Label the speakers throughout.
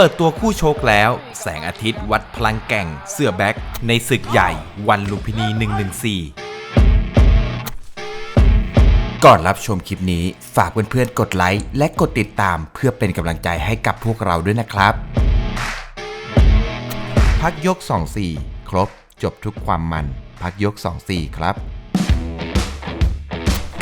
Speaker 1: เปิดตัวคู่โชคแล้ว แสงอาทิตย์วัดพลังแก่งเสื้อแบ็คในศึกใหญ่วันลุมพินี 114 ก่อนรับชมคลิปนี้ฝากเพื่อนๆกดไลค์และกดติดตามเพื่อเป็นกำลังใจให้กับพวกเราด้วยนะครับ พักยก 24 ครบ จบทุกความมัน พักยก 24 ครับ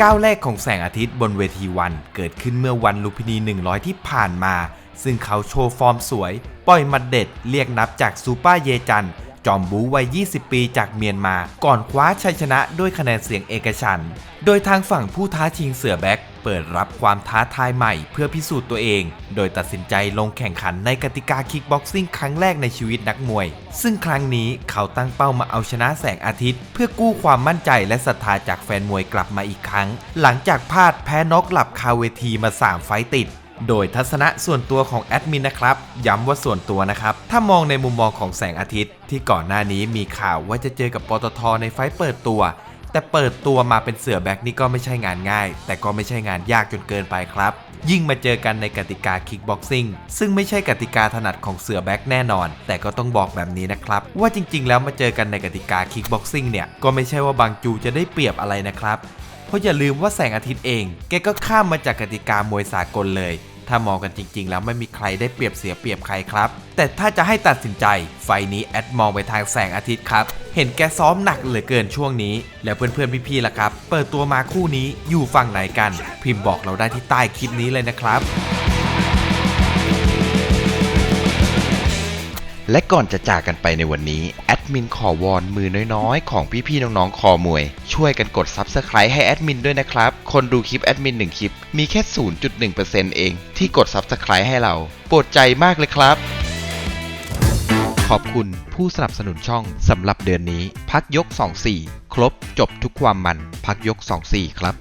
Speaker 1: ก้าวแรกของแสงอาทิตย์บนเวทีวันเกิดขึ้นเมื่อวันลุมพินี 100 ที่ผ่านมา ซึ่งเขาโชว์ฟอร์มสวย ปล่อยมัดเด็ดเรียกนับจากซูเปอร์เยจัน จอมบูวัย 20 ปีจากเมียนมา ก่อนคว้าชัยชนะด้วยคะแนนเสียงเอกฉัน โดยทางฝั่งผู้ท้าชิงเสือแบ็คเปิดรับความท้าทายใหม่เพื่อพิสูจน์ตัวเอง โดยตัดสินใจลงแข่งขันในกติกาคิกบ็อกซิ่งครั้งแรกในชีวิตนักมวย ซึ่งครั้งนี้เขาตั้งเป้ามาเอาชนะแสงอาทิตย์ เพื่อกู้ความมั่นใจและศรัทธาจากแฟนมวยกลับมาอีกครั้ง หลังจากพลาดแพ้น็อกหลับคาเวทีมา 3 ไฟต์ติด โดยทัศนะส่วนตัวของแอดมินนะครับ ย้ำว่าส่วนตัวนะครับ ถ้ามองในมุมมองของแสงอาทิตย์ ที่ก่อนหน้านี้มีข่าวว่าจะเจอกับปตทในไฟต์เปิดตัว แต่เปิดตัวมาเป็นเสือแบ็กนี่ก็ไม่ใช่งานง่าย แต่ก็ไม่ใช่งานยากจนเกินไปครับ ยิ่งมาเจอกันในกติกาคิกบ็อกซิ่งซึ่งไม่ใช่กติกาถนัดของเสือแบ็กแน่นอน แต่ก็ต้องบอกแบบนี้นะครับ ว่าจริงๆ แล้วมาเจอกันในกติกาคิกบ็อกซิ่งเนี่ยก็ไม่ใช่ว่าบางจูจะได้เปรียบอะไรนะครับ เพราะอย่าลืมว่าแสงอาทิตย์เอง แกก็ข้ามมาจากกติกามวยสากลเลย ถ้ามองกันจริง ๆ แล้วไม่มีใครได้เปรียบเสียเปรียบใครครับ แต่ถ้าจะให้ตัดสินใจ ไฟนี้แอดมองไปทางแสงอาทิตย์ครับ เห็นแกซ้อมหนักเหลือเกินช่วงนี้ แล้วเพื่อนๆพี่ๆล่ะครับ เปิดตัวมาคู่นี้อยู่ฝั่งไหนกัน พิมพ์บอกเราได้ที่ใต้คลิปนี้เลยนะครับ
Speaker 2: และก่อนจะจากกันไปในวันนี้ มินขอวอนมือน้อยๆ ของพี่ๆน้องๆคอมวย ช่วยกันกด Subscribe ให้แอดมินด้วยนะครับ คนดูคลิปแอดมิน1คลิป มีแค่ 0.1%เองที่กด Subscribe ให้เรา โปรดใจมากเลยครับ ขอบคุณผู้สนับสนุนช่องสำหรับเดือนนี้ พักยก 24 ครบจบทุกความมัน พักยก 24 ครับ